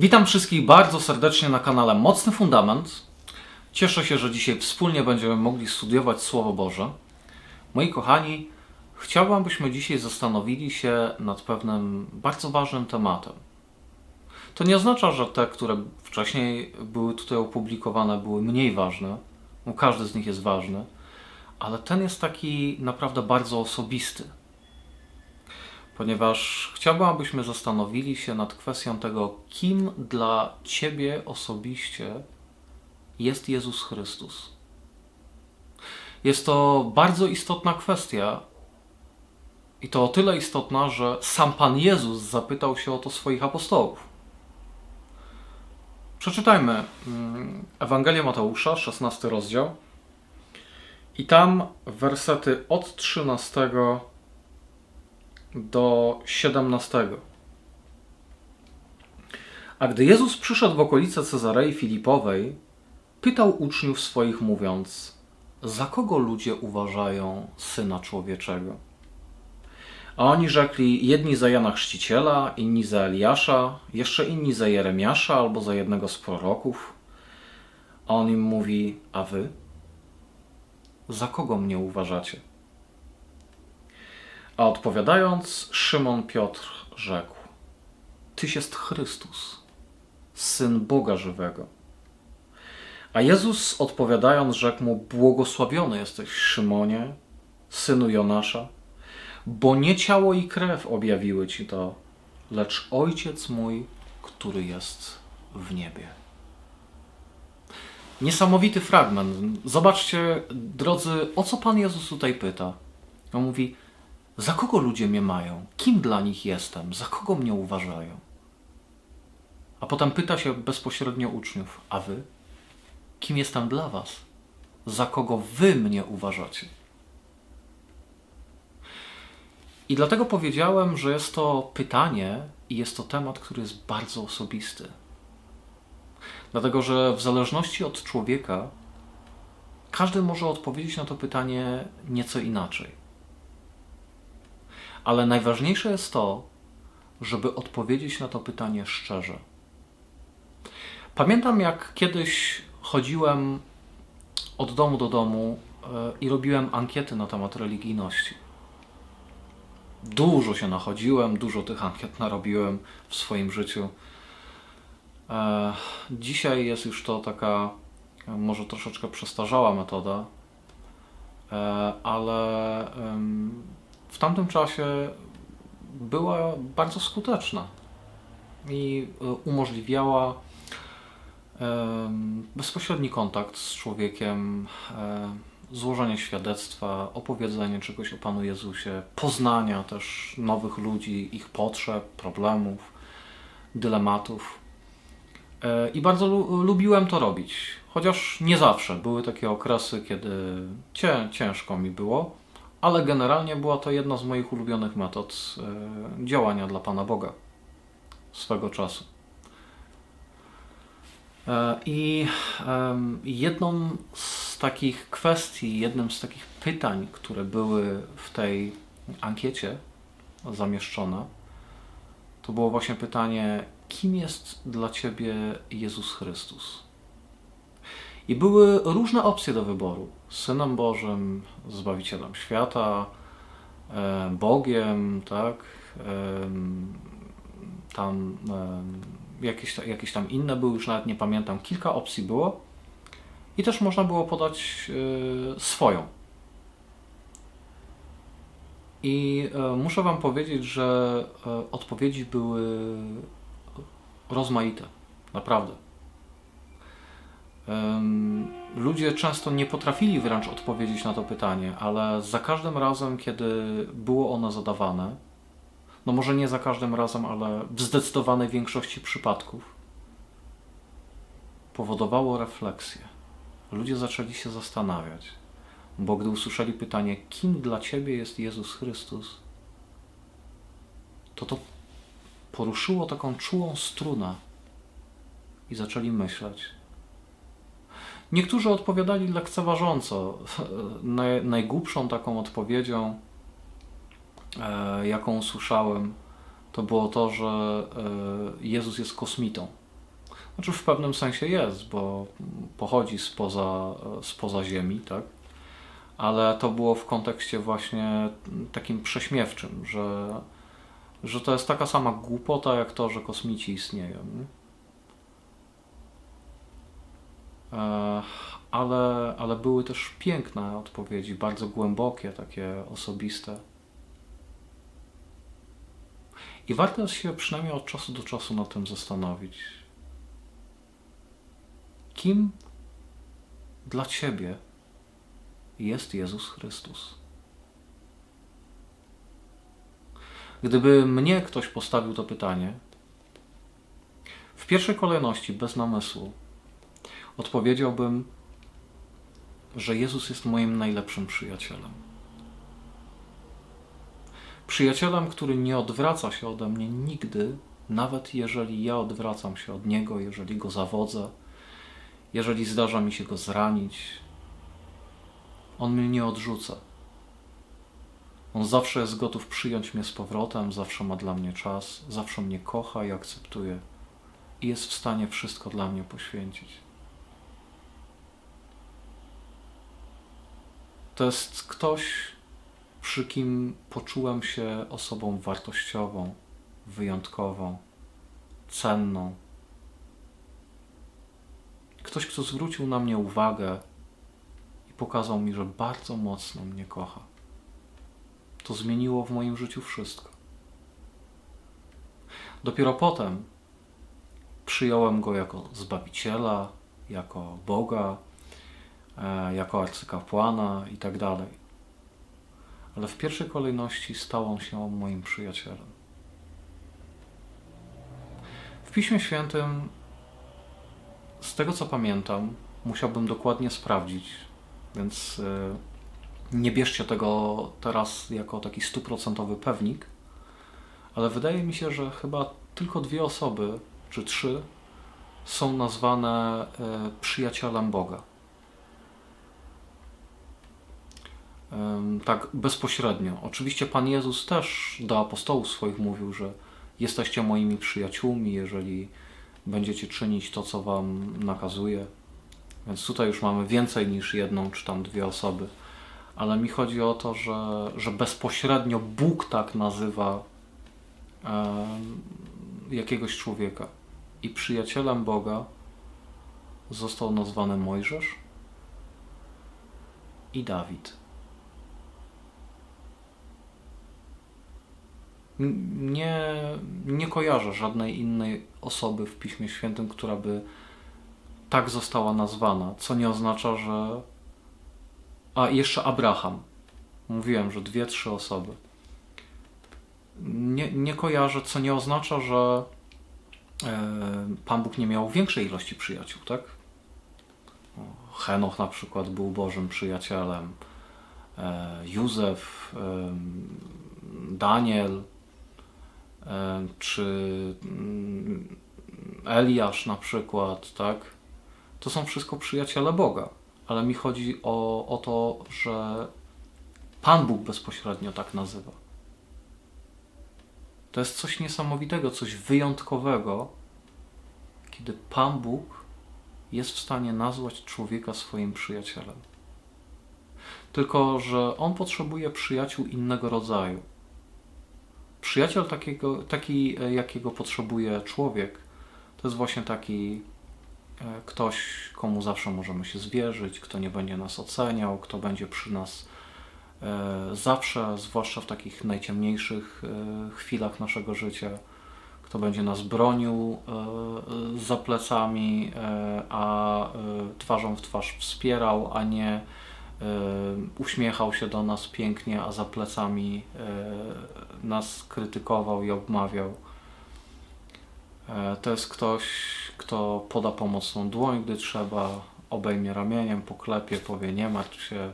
Witam wszystkich bardzo serdecznie na kanale Mocny Fundament. Cieszę się, że dzisiaj wspólnie będziemy mogli studiować Słowo Boże. Moi kochani, chciałbym, abyśmy dzisiaj zastanowili się nad pewnym bardzo ważnym tematem. To nie oznacza, że te, które wcześniej były tutaj opublikowane, były mniej ważne, bo każdy z nich jest ważny, ale ten jest taki naprawdę bardzo osobisty ponieważ chciałbym, abyśmy zastanowili się nad kwestią tego, kim dla Ciebie osobiście jest Jezus Chrystus. Jest to bardzo istotna kwestia i to o tyle istotna, że sam Pan Jezus zapytał się o to swoich apostołów. Przeczytajmy mm, Ewangelię Mateusza, 16 rozdział. I tam wersety od 13 do 17. A gdy Jezus przyszedł w okolice Cezarei Filipowej, pytał uczniów swoich, mówiąc: Za kogo ludzie uważają syna człowieczego? A oni rzekli: Jedni za Jana Chrzciciela, inni za Eliasza, jeszcze inni za Jeremiasza albo za jednego z proroków. A on im mówi: A wy? Za kogo mnie uważacie? A odpowiadając, Szymon Piotr rzekł: Tyś jest Chrystus, syn Boga żywego. A Jezus odpowiadając, rzekł mu: Błogosławiony jesteś, Szymonie, synu Jonasza, bo nie ciało i krew objawiły ci to, lecz ojciec mój, który jest w niebie. Niesamowity fragment. Zobaczcie, drodzy, o co Pan Jezus tutaj pyta. On mówi: za kogo ludzie mnie mają? Kim dla nich jestem? Za kogo mnie uważają? A potem pyta się bezpośrednio uczniów: A wy? Kim jestem dla was? Za kogo wy mnie uważacie? I dlatego powiedziałem, że jest to pytanie i jest to temat, który jest bardzo osobisty. Dlatego, że w zależności od człowieka, każdy może odpowiedzieć na to pytanie nieco inaczej. Ale najważniejsze jest to, żeby odpowiedzieć na to pytanie szczerze. Pamiętam, jak kiedyś chodziłem od domu do domu e, i robiłem ankiety na temat religijności. Dużo się nachodziłem, dużo tych ankiet narobiłem w swoim życiu. E, dzisiaj jest już to taka e, może troszeczkę przestarzała metoda, ale w tamtym czasie była bardzo skuteczna i e, umożliwiała bezpośredni kontakt z człowiekiem, e, złożenie świadectwa, opowiedzenie czegoś o Panu Jezusie, poznania też nowych ludzi, ich potrzeb, problemów, dylematów. E, I bardzo lubiłem to robić, chociaż nie zawsze. Były takie okresy, kiedy ciężko mi było ale generalnie była to jedna z moich ulubionych metod e, działania dla Pana Boga swego czasu. E, I jedną z takich kwestii, jednym z takich pytań, które były w tej ankiecie zamieszczone, to było właśnie pytanie, kim jest dla Ciebie Jezus Chrystus? I były różne opcje do wyboru. Synem Bożym, Zbawicielem świata, e, Bogiem, tak? Tam jakieś, jakieś tam inne były, już nawet nie pamiętam. Kilka opcji było. I też można było podać swoją. I muszę Wam powiedzieć, że odpowiedzi były rozmaite. Naprawdę. Ludzie często nie potrafili wręcz odpowiedzieć na to pytanie, ale za każdym razem, kiedy było ono zadawane, no może nie za każdym razem, ale w zdecydowanej większości przypadków, powodowało refleksję. Ludzie zaczęli się zastanawiać, bo gdy usłyszeli pytanie, kim dla ciebie jest Jezus Chrystus, to to poruszyło taką czułą strunę i zaczęli myśleć Niektórzy odpowiadali lekceważąco. Naj, najgłupszą taką odpowiedzią, jaką usłyszałem, to było to, że e, Jezus jest kosmitą. Znaczy w pewnym sensie jest, bo pochodzi spoza, spoza Ziemi, tak? Ale to było w kontekście właśnie takim prześmiewczym, że, że to jest taka sama głupota, jak to, że kosmici istnieją. Nie? E, ale, ale były też piękne odpowiedzi, bardzo głębokie, takie osobiste. I warto się przynajmniej od czasu do czasu nad tym zastanowić. Kim dla Ciebie jest Jezus Chrystus? Gdyby mnie ktoś postawił to pytanie, w pierwszej kolejności, bez namysłu, odpowiedziałbym, że Jezus jest moim najlepszym przyjacielem. Przyjacielem, który nie odwraca się ode mnie nigdy, nawet jeżeli ja odwracam się od Niego, jeżeli Go zawodzę, jeżeli zdarza mi się Go zranić. On mnie nie odrzuca. On zawsze jest gotów przyjąć mnie z powrotem, zawsze ma dla mnie czas, zawsze mnie kocha i akceptuje i jest w stanie wszystko dla mnie poświęcić. To jest ktoś, przy kim poczułem się osobą wartościową, wyjątkową, cenną. Ktoś, kto zwrócił na mnie uwagę i pokazał mi, że bardzo mocno mnie kocha. To zmieniło w moim życiu wszystko. Dopiero potem przyjąłem go jako zbawiciela, jako Boga, E, jako arcykapłana i tak dalej. Ale w pierwszej kolejności stał on się moim przyjacielem. W Piśmie Świętym, z tego co pamiętam, musiałbym dokładnie sprawdzić, więc e, nie bierzcie tego teraz jako taki stuprocentowy pewnik, ale wydaje mi się, że chyba tylko dwie osoby, czy trzy, są nazwane e, przyjacielem Boga. Tak bezpośrednio. Oczywiście Pan Jezus też do apostołów swoich mówił, że jesteście moimi przyjaciółmi, jeżeli będziecie czynić to, co Wam nakazuje. Więc tutaj już mamy więcej niż jedną czy tam dwie osoby. Ale mi chodzi o to, że, że bezpośrednio Bóg tak nazywa e, jakiegoś człowieka. I przyjacielem Boga został nazwany Mojżesz i Dawid. Nie, nie kojarzę żadnej innej osoby w Piśmie Świętym, która by tak została nazwana, co nie oznacza, że. A jeszcze Abraham. Mówiłem, że dwie, trzy osoby. Nie, nie kojarzę, co nie oznacza, że e, Pan Bóg nie miał większej ilości przyjaciół, tak? Henoch na przykład był Bożym przyjacielem. E, Józef, e, Daniel, czy mm, Eliasz na przykład, tak? To są wszystko przyjaciele Boga, ale mi chodzi o, o to, że Pan Bóg bezpośrednio tak nazywa. To jest coś niesamowitego, coś wyjątkowego, kiedy Pan Bóg jest w stanie nazwać człowieka swoim przyjacielem. Tylko, że on potrzebuje przyjaciół innego rodzaju. Przyjaciel takiego, taki, e, jakiego potrzebuje człowiek, to jest właśnie taki e, ktoś, komu zawsze możemy się zwierzyć, kto nie będzie nas oceniał, kto będzie przy nas e, zawsze, zwłaszcza w takich najciemniejszych chwilach naszego życia, kto będzie nas bronił za plecami, a twarzą w twarz wspierał, a nie uśmiechał się do nas pięknie, a za plecami nas krytykował i obmawiał. E, to jest ktoś, kto poda pomocną dłoń, gdy trzeba, obejmie ramieniem, poklepie, powie nie martw się,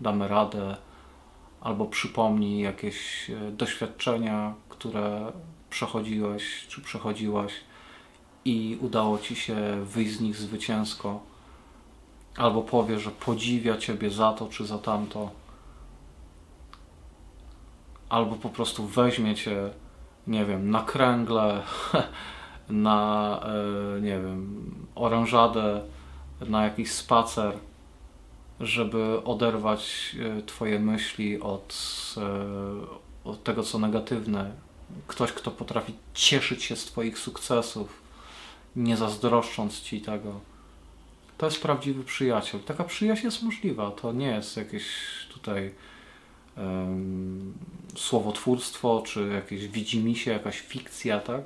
damy radę, albo przypomni jakieś e, doświadczenia, które przechodziłeś czy przechodziłaś i udało ci się wyjść z nich zwycięsko albo powie, że podziwia Ciebie za to czy za tamto, albo po prostu weźmie Cię, nie wiem, na kręgle, na, e, nie wiem, orężadę, na jakiś spacer, żeby oderwać e, Twoje myśli od, e, od tego, co negatywne. Ktoś, kto potrafi cieszyć się z Twoich sukcesów, nie zazdroszcząc Ci tego. To jest prawdziwy przyjaciel. Taka przyjaźń jest możliwa. To nie jest jakieś tutaj um, słowotwórstwo, czy jakieś widzimisię, jakaś fikcja, tak?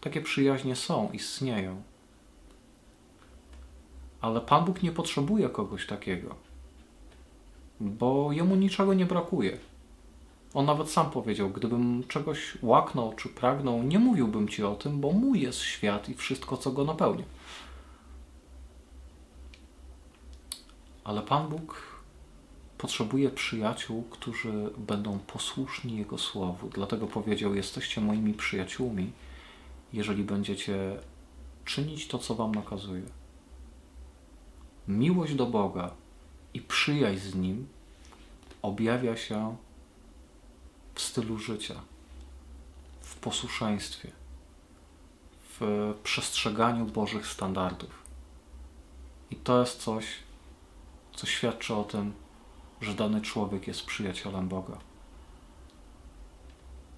Takie przyjaźnie są, istnieją. Ale Pan Bóg nie potrzebuje kogoś takiego, bo jemu niczego nie brakuje. On nawet sam powiedział: Gdybym czegoś łaknął czy pragnął, nie mówiłbym ci o tym, bo mój jest świat i wszystko, co go napełnia. Ale Pan Bóg potrzebuje przyjaciół, którzy będą posłuszni Jego słowu. Dlatego powiedział: Jesteście moimi przyjaciółmi, jeżeli będziecie czynić to, co Wam nakazuje. Miłość do Boga i przyjaźń z Nim objawia się w stylu życia, w posłuszeństwie, w przestrzeganiu Bożych standardów. I to jest coś, co świadczy o tym, że dany człowiek jest przyjacielem Boga.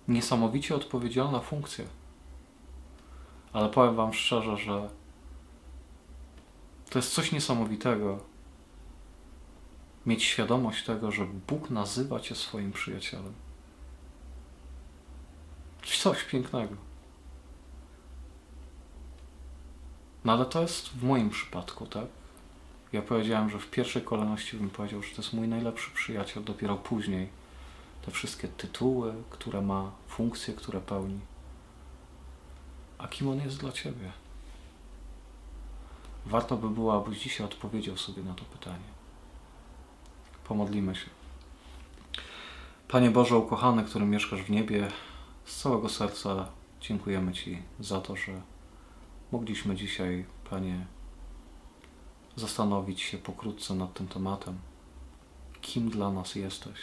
Niesamowicie odpowiedzialna funkcja. Ale powiem Wam szczerze, że to jest coś niesamowitego mieć świadomość tego, że Bóg nazywa Cię swoim przyjacielem. Coś pięknego. No ale to jest w moim przypadku, tak? Ja powiedziałem, że w pierwszej kolejności bym powiedział, że to jest mój najlepszy przyjaciel, dopiero później te wszystkie tytuły, które ma, funkcje, które pełni. A kim on jest dla Ciebie? Warto by było, abyś dzisiaj odpowiedział sobie na to pytanie. Pomodlimy się. Panie Boże ukochany, który mieszkasz w niebie, z całego serca dziękujemy Ci za to, że mogliśmy dzisiaj, Panie, zastanowić się pokrótce nad tym tematem. Kim dla nas jesteś?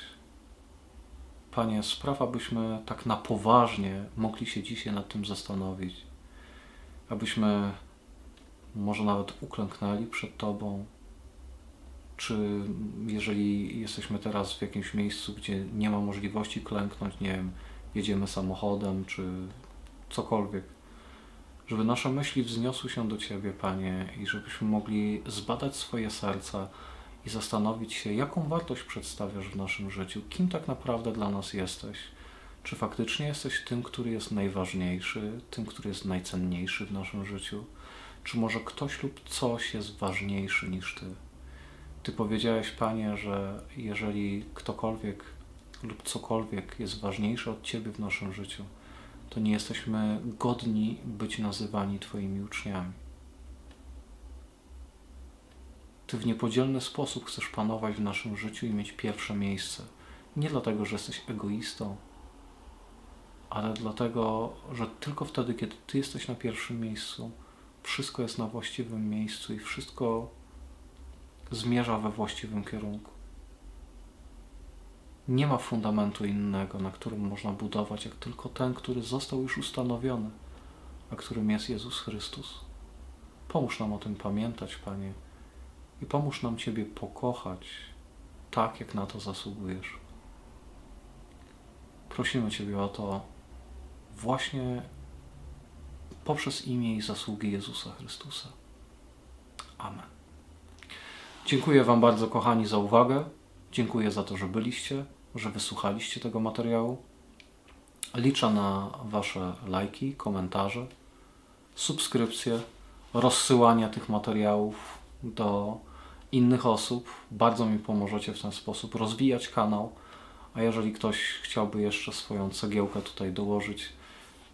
Panie, spraw, abyśmy tak na poważnie mogli się dzisiaj nad tym zastanowić, abyśmy może nawet uklęknęli przed Tobą, czy jeżeli jesteśmy teraz w jakimś miejscu, gdzie nie ma możliwości klęknąć, nie wiem, jedziemy samochodem, czy cokolwiek, żeby nasze myśli wzniosły się do Ciebie, Panie, i żebyśmy mogli zbadać swoje serca i zastanowić się, jaką wartość przedstawiasz w naszym życiu, kim tak naprawdę dla nas jesteś. Czy faktycznie jesteś tym, który jest najważniejszy, tym, który jest najcenniejszy w naszym życiu? Czy może ktoś lub coś jest ważniejszy niż Ty? Ty powiedziałeś, Panie, że jeżeli ktokolwiek lub cokolwiek jest ważniejsze od Ciebie w naszym życiu, to nie jesteśmy godni być nazywani Twoimi uczniami. Ty w niepodzielny sposób chcesz panować w naszym życiu i mieć pierwsze miejsce. Nie dlatego, że jesteś egoistą, ale dlatego, że tylko wtedy, kiedy Ty jesteś na pierwszym miejscu, wszystko jest na właściwym miejscu i wszystko zmierza we właściwym kierunku. Nie ma fundamentu innego, na którym można budować, jak tylko ten, który został już ustanowiony, a którym jest Jezus Chrystus. Pomóż nam o tym pamiętać, Panie, i pomóż nam Ciebie pokochać tak, jak na to zasługujesz. Prosimy Ciebie o to właśnie poprzez imię i zasługi Jezusa Chrystusa. Amen. Dziękuję Wam bardzo, kochani, za uwagę. Dziękuję za to, że byliście, że wysłuchaliście tego materiału. Liczę na Wasze lajki, komentarze, subskrypcje, rozsyłania tych materiałów do innych osób. Bardzo mi pomożecie w ten sposób rozwijać kanał. A jeżeli ktoś chciałby jeszcze swoją cegiełkę tutaj dołożyć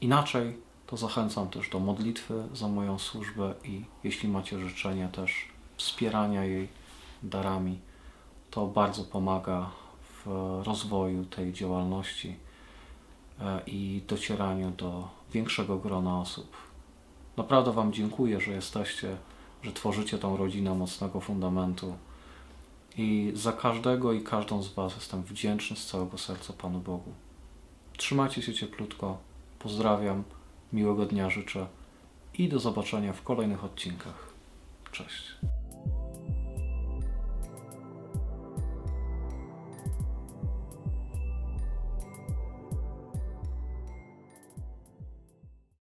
inaczej, to zachęcam też do modlitwy za moją służbę i jeśli macie życzenia też wspierania jej darami, to bardzo pomaga w rozwoju tej działalności e, i docieraniu do większego grona osób. Naprawdę Wam dziękuję, że jesteście, że tworzycie tą rodzinę mocnego fundamentu. I za każdego i każdą z Was jestem wdzięczny z całego serca Panu Bogu. Trzymajcie się cieplutko. Pozdrawiam. Miłego dnia życzę. I do zobaczenia w kolejnych odcinkach. Cześć.